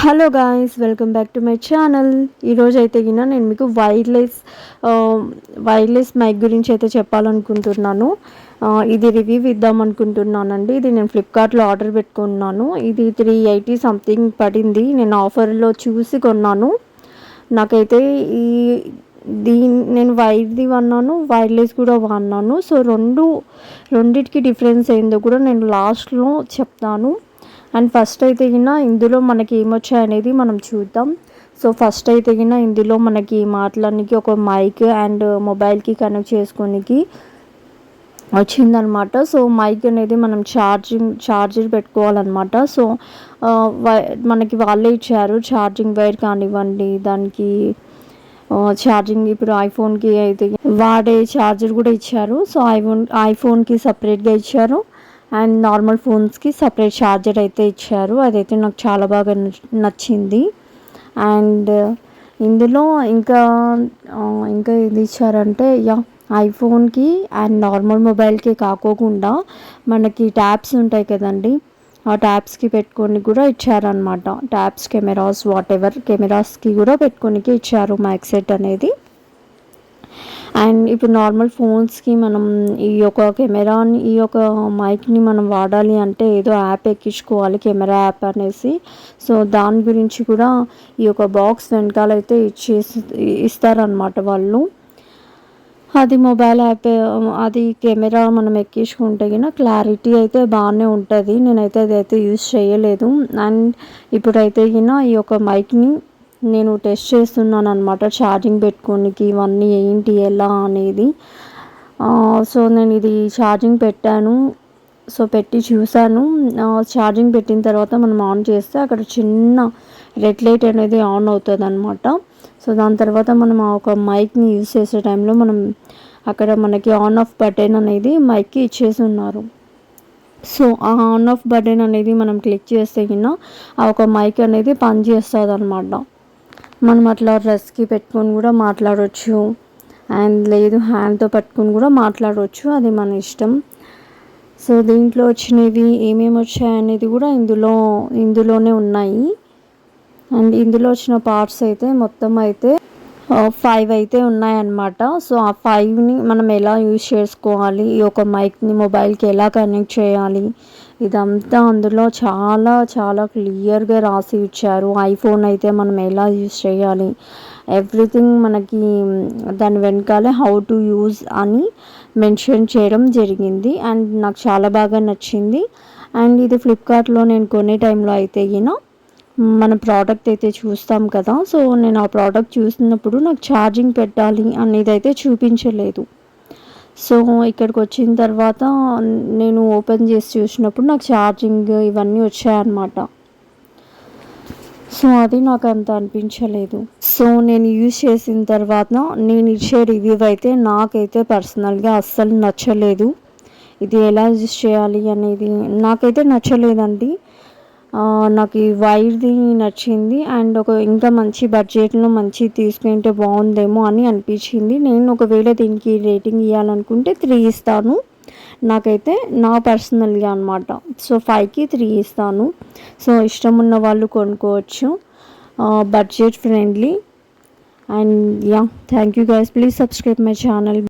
Hello guys welcome back to my channel ఈరోజు అయితే గిన నేను మీకు వైర్లెస్ వైర్లెస్ మైక్ గురించి అయితే చెప్పాలనుకుంటున్నాను. ఇది రివ్యూ ఇద్దాం అనుకుంటున్నానండి ఇది నేను ఫ్లిప్కార్ట్లో ఆర్డర్ పెట్టుకున్నాను. ఇది త్రీ ఎయిటీ సంథింగ్ పడింది. నేను ఆఫర్లో చూసి కొన్నాను. నాకైతే ఈ దీని నేను వైర్ది వాడినాను వైర్లెస్ కూడా వాడినాను సో రెండు రెండిటికి డిఫరెన్స్ ఏందో కూడా నేను లాస్ట్లో చెప్తాను. అండ్ ఫస్ట్ అయితే గిన ఇందులో మనకి ఏమొచ్చాయనేది మనం చూద్దాం. సో ఫస్ట్ అయితే గిన ఇందులో మనకి మాట్లాడడానికి ఒక మైక్ అండ్ మొబైల్కి కనెక్ట్ చేసుకోనికి వచ్చిందనమాట. సో మైక్ అనేది మనం ఛార్జింగ్ ఛార్జర్ పెట్టుకోవాలన్నమాట సో వై- మనకి వాళ్ళే ఇచ్చారు ఛార్జింగ్ వైర్ కానివ్వండి దానికి ఛార్జింగ్ ఇప్పుడు ఐఫోన్కి అయితే వాడే ఛార్జర్ కూడా ఇచ్చారు. సో ఐఫోన్ ఐఫోన్కి సపరేట్గా ఇచ్చారు. అండ్ నార్మల్ ఫోన్స్కి సపరేట్ ఛార్జర్ అయితే ఇచ్చారు. అదైతే నాకు చాలా బాగా నచ్చింది. అండ్ ఇందులో ఇంకా ఇంకా ఇది ఇచ్చారంటే యా ఐఫోన్కి అండ్ నార్మల్ మొబైల్కి కాకోకుండా మనకి ట్యాబ్స్ ఉంటాయి కదండి ఆ ట్యాబ్స్కి పెట్టుకొని కూడా ఇచ్చారనమాట ట్యాబ్స్ కెమెరాస్ వాట్ ఎవర్ కెమెరాస్కి కూడా పెట్టుకోనికి ఇచ్చారు మైక్ సెట్ అనేది. అండ్ ఇప్పుడు నార్మల్ ఫోన్స్కి మనం ఈ యొక్క కెమెరాని ఈ యొక్క మైక్ని మనం వాడాలి అంటే ఏదో యాప్ ఎక్కించుకోవాలి కెమెరా యాప్ అనేసి. సో దాని గురించి కూడా ఈ యొక్క బాక్స్ వెనకాల అయితే ఇచ్చేసి ఇస్తారనమాట వాళ్ళు. అది మొబైల్ యాప్ అది కెమెరా మనం ఎక్కించుకుంటే గిన క్లారిటీ అయితే బాగానే ఉంటుంది. నేనైతే అదైతే యూజ్ చేయలేదు. అండ్ ఇప్పుడైతే గిన ఈ యొక్క మైక్ని నేను టెస్ట్ చేస్తున్నాను అనమాట ఛార్జింగ్ పెట్టుకోనికి ఇవన్నీ ఏంటి ఎలా అనేది. సో నేను ఇది ఛార్జింగ్ పెట్టాను. సో పెట్టి చూశాను. ఛార్జింగ్ పెట్టిన తర్వాత మనం ఆన్ చేస్తే అక్కడ చిన్న రెడ్ లైట్ అనేది ఆన్ అవుతుంది అనమాట సో దాని తర్వాత మనం ఆ ఒక మైక్ని యూజ్ చేసే టైంలో మనం అక్కడ మనకి ఆన్ ఆఫ్ బటన్ అనేది మైక్కి ఇచ్చేసి ఉన్నారు. సో ఆ ఆన్ ఆఫ్ బటన్ అనేది మనం క్లిక్ చేస్తే కింద ఆ ఒక మైక్ అనేది పనిచేస్తుంది అనమాట మనం అట్లా డ్రెస్కి పెట్టుకొని కూడా మాట్లాడవచ్చు అండ్ లేదు హ్యాండ్తో పట్టుకొని కూడా మాట్లాడవచ్చు అది మన ఇష్టం. సో దీంట్లో వచ్చినవి ఏమేమి వచ్చాయనేది కూడా ఇందులో ఇందులోనే ఉన్నాయి. అండ్ ఇందులో వచ్చిన పార్ట్స్ అయితే మొత్తం అయితే ఫైవ్ అయితే ఉన్నాయన్నమాట. సో ఆ ఫైవ్ని మనం ఎలా యూజ్ చేసుకోవాలి? ఈ యొక్క మైక్ని మొబైల్కి ఎలా కనెక్ట్ చేయాలి? ఇదంతా అందులో చాలా చాలా క్లియర్గా రాసి ఇచ్చారు. ఐఫోన్ అయితే మనం ఎలా యూజ్ చేయాలి? ఎవ్రీథింగ్ మనకి దాని వెనకాలే హౌ టు యూజ్ అని మెన్షన్ చేయడం జరిగింది. అండ్ నాకు చాలా బాగా నచ్చింది. అండ్ ఇది ఫ్లిప్కార్ట్లో నేను కొనే టైంలో అయితే గిన మన ప్రోడక్ట్ అయితే చూస్తాం కదా. సో నేను ఆ ప్రోడక్ట్ చూసినప్పుడు నాకు ఛార్జింగ్ పెట్టాలి అనేది అయితే చూపించలేదు. సో ఇక్కడికి వచ్చిన తర్వాత నేను ఓపెన్ చేసి చూసినప్పుడు నాకు ఛార్జింగ్ ఇవన్నీ వచ్చాయన్నమాట. సో అది నాకు అంత అనిపించలేదు. సో నేను యూజ్ చేసిన తర్వాత నేను ఇచ్చే రివ్యూ అయితే నాకైతే పర్సనల్గా అస్సలు నచ్చలేదు. ఇది ఎలా యూజ్ చేయాలి అనేది నాకైతే నచ్చలేదండి. నాకు ఈ వైర్ది నచ్చింది అండ్ ఒక ఇంకా మంచి బడ్జెట్లో మంచి తీసుకుంటే బాగుందేమో అని అనిపించింది. నేను ఒకవేళ దీనికి రేటింగ్ ఇవ్వాలనుకుంటే త్రీ ఇస్తాను. నాకైతే నా పర్సనల్గా అనమాట సో ఫైవ్కి త్రీ ఇస్తాను. సో ఇష్టం ఉన్న వాళ్ళు కొనుక్కోవచ్చు. Budget friendly. And ya thank you guys please subscribe my channel.